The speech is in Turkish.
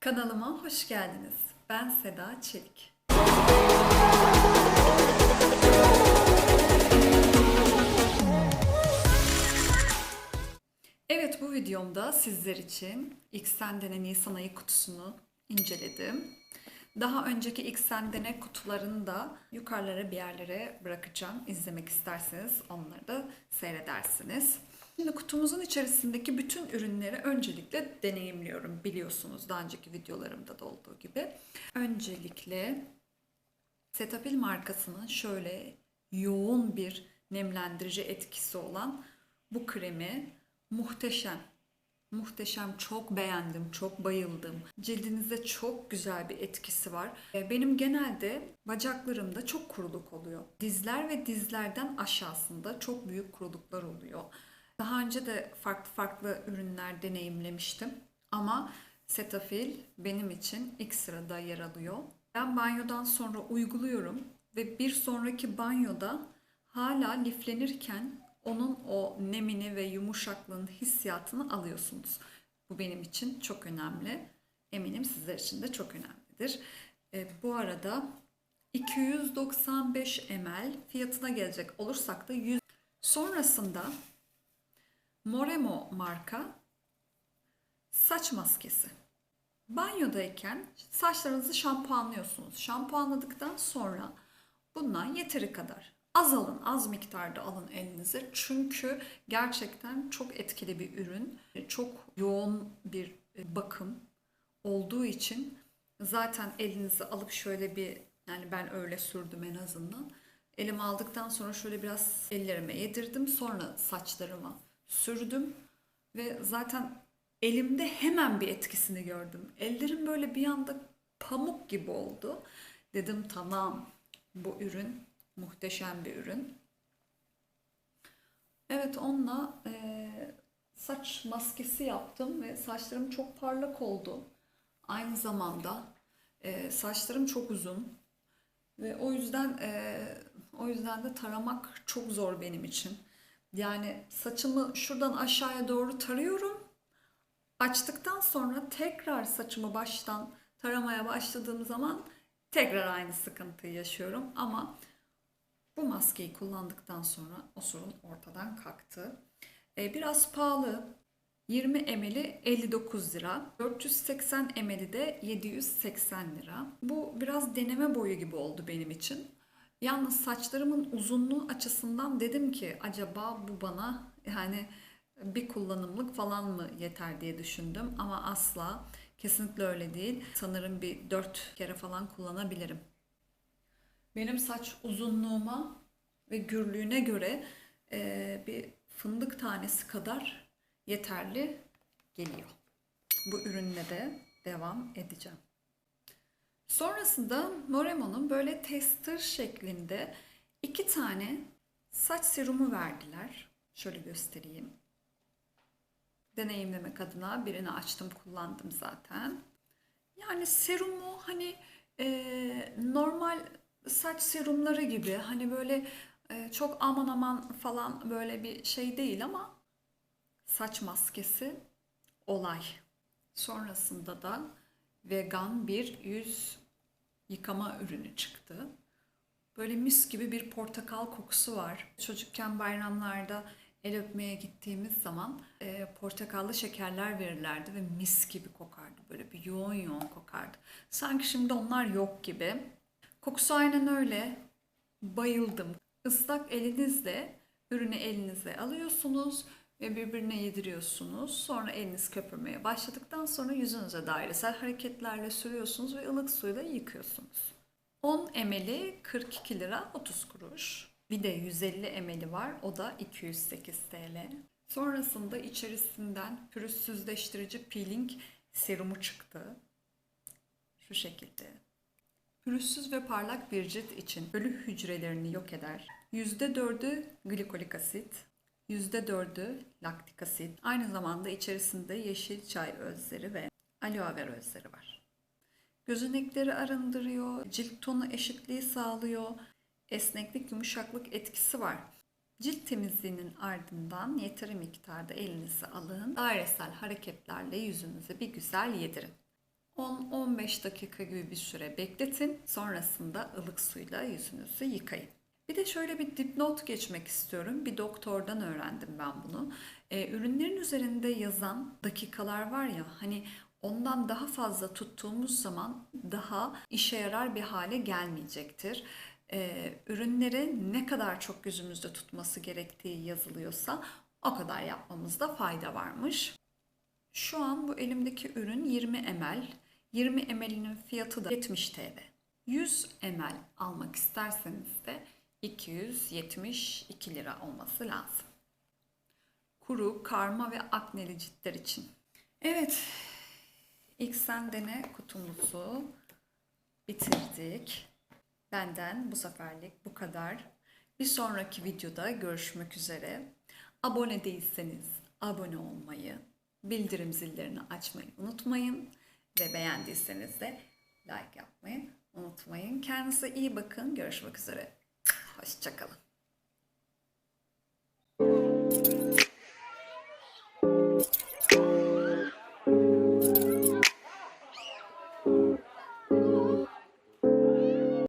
Kanalıma hoş geldiniz. Ben Seda Çelik. Evet bu videomda sizler için X'ten Nisan ayı kutusunu inceledim. Daha önceki X'ten Dene kutularını da yukarılara bir yerlere bırakacağım. İzlemek isterseniz onları da seyredersiniz. Şimdi kutumuzun içerisindeki bütün ürünleri öncelikle deneyimliyorum. Biliyorsunuz daha önceki videolarımda da olduğu gibi. Öncelikle Cetaphil markasının şöyle yoğun bir nemlendirici etkisi olan bu kremi muhteşem. Muhteşem, çok beğendim, çok bayıldım. Cildinize çok güzel bir etkisi var. E, Benim genelde bacaklarımda çok kuruluk oluyor. Dizler ve dizlerden aşağısında çok büyük kuruluklar oluyor. Daha önce de farklı farklı ürünler deneyimlemiştim. Ama Cetaphil benim için ilk sırada yer alıyor. Ben banyodan sonra uyguluyorum ve bir sonraki banyoda hala liflenirken onun o nemini ve yumuşaklığın hissiyatını alıyorsunuz. Bu benim için çok önemli. Eminim sizler için de çok önemlidir. E, bu arada 295 ml fiyatına gelecek olursak da 100 sonrasında Moremo marka saç maskesi. Banyodayken saçlarınızı şampuanlıyorsunuz. Şampuanladıktan sonra bundan yeteri kadar az alın, az miktarda alın elinize. Çünkü gerçekten çok etkili bir ürün. Çok yoğun bir bakım olduğu için zaten elinizi alıp şöyle bir yani ben öyle sürdüm en azından. Elime aldıktan sonra şöyle biraz ellerime yedirdim. Sonra saçlarıma sürdüm ve zaten elimde hemen bir etkisini gördüm. Ellerim böyle bir anda pamuk gibi oldu. Dedim tamam bu ürün muhteşem bir ürün. Evet onunla e, saç maskesi yaptım ve saçlarım çok parlak oldu. Aynı zamanda e, saçlarım çok uzun ve o yüzden e, o yüzden de taramak çok zor benim için. Yani saçımı şuradan aşağıya doğru tarıyorum. Açtıktan sonra tekrar saçımı baştan taramaya başladığım zaman tekrar aynı sıkıntıyı yaşıyorum. Ama bu maskeyi kullandıktan sonra o sorun ortadan kalktı. Ee, biraz pahalı. 20 ml'i 59 lira. 480 ml'i de 780 lira. Bu biraz deneme boyu gibi oldu benim için. Yalnız saçlarımın uzunluğu açısından dedim ki acaba bu bana yani bir kullanımlık falan mı yeter diye düşündüm ama asla kesinlikle öyle değil. Sanırım bir dört kere falan kullanabilirim. Benim saç uzunluğuma ve gürlüğüne göre eee, bir fındık tanesi kadar yeterli geliyor. Bu ürünle de devam edeceğim. Sonrasında Moremo'nun böyle tester şeklinde iki tane saç serumu verdiler. Şöyle göstereyim. Deneyimlemek adına birini açtım kullandım zaten. Yani serumu hani e, normal saç serumları gibi hani böyle e, çok aman aman falan böyle bir şey değil ama saç maskesi olay. Sonrasında da vegan bir yüz yıkama ürünü çıktı. Böyle mis gibi bir portakal kokusu var. Çocukken bayramlarda el öpmeye gittiğimiz zaman e, portakallı şekerler verirlerdi ve mis gibi kokardı. Böyle bir yoğun yoğun kokardı. Sanki şimdi onlar yok gibi. Kokusu aynen öyle. Bayıldım. Islak elinizle ürünü elinize alıyorsunuz ve birbirine yediriyorsunuz. Sonra eliniz köpürmeye başladıktan sonra yüzünüze dairesel hareketlerle sürüyorsunuz ve ılık suyla yıkıyorsunuz. 10 ml'i 42 lira 30 kuruş. Bir de 150 ml'i var. O da 208 TL. Sonrasında içerisinden pürüzsüzleştirici peeling serumu çıktı. Şu şekilde. Pürüzsüz ve parlak bir cilt için ölü hücrelerini yok eder. %4'ü glikolik asit, %4'ü laktik asit. Aynı zamanda içerisinde yeşil çay özleri ve aloe vera özleri var. Gözenekleri arındırıyor, cilt tonu eşitliği sağlıyor, esneklik, yumuşaklık etkisi var. Cilt temizliğinin ardından yeteri miktarda elinize alın. Dairesel hareketlerle yüzünüze bir güzel yedirin. 10-15 dakika gibi bir süre bekletin. Sonrasında ılık suyla yüzünüzü yıkayın. Bir de şöyle bir dipnot geçmek istiyorum. Bir doktordan öğrendim ben bunu. Ee, ürünlerin üzerinde yazan dakikalar var ya hani ondan daha fazla tuttuğumuz zaman daha işe yarar bir hale gelmeyecektir. Ee, ürünleri ne kadar çok yüzümüzde tutması gerektiği yazılıyorsa o kadar yapmamızda fayda varmış. Şu an bu elimdeki ürün 20 ml. 20 ml'inin fiyatı da 70 TL. 100 ml almak isterseniz de 272 lira olması lazım. Kuru, karma ve akneli ciltler için. Evet, ilk sen dene kutumuzu bitirdik. Benden bu seferlik bu kadar. Bir sonraki videoda görüşmek üzere. Abone değilseniz abone olmayı, bildirim zillerini açmayı unutmayın. Ve beğendiyseniz de like yapmayı unutmayın. Kendinize iyi bakın. Görüşmek üzere. Hoşçakalın.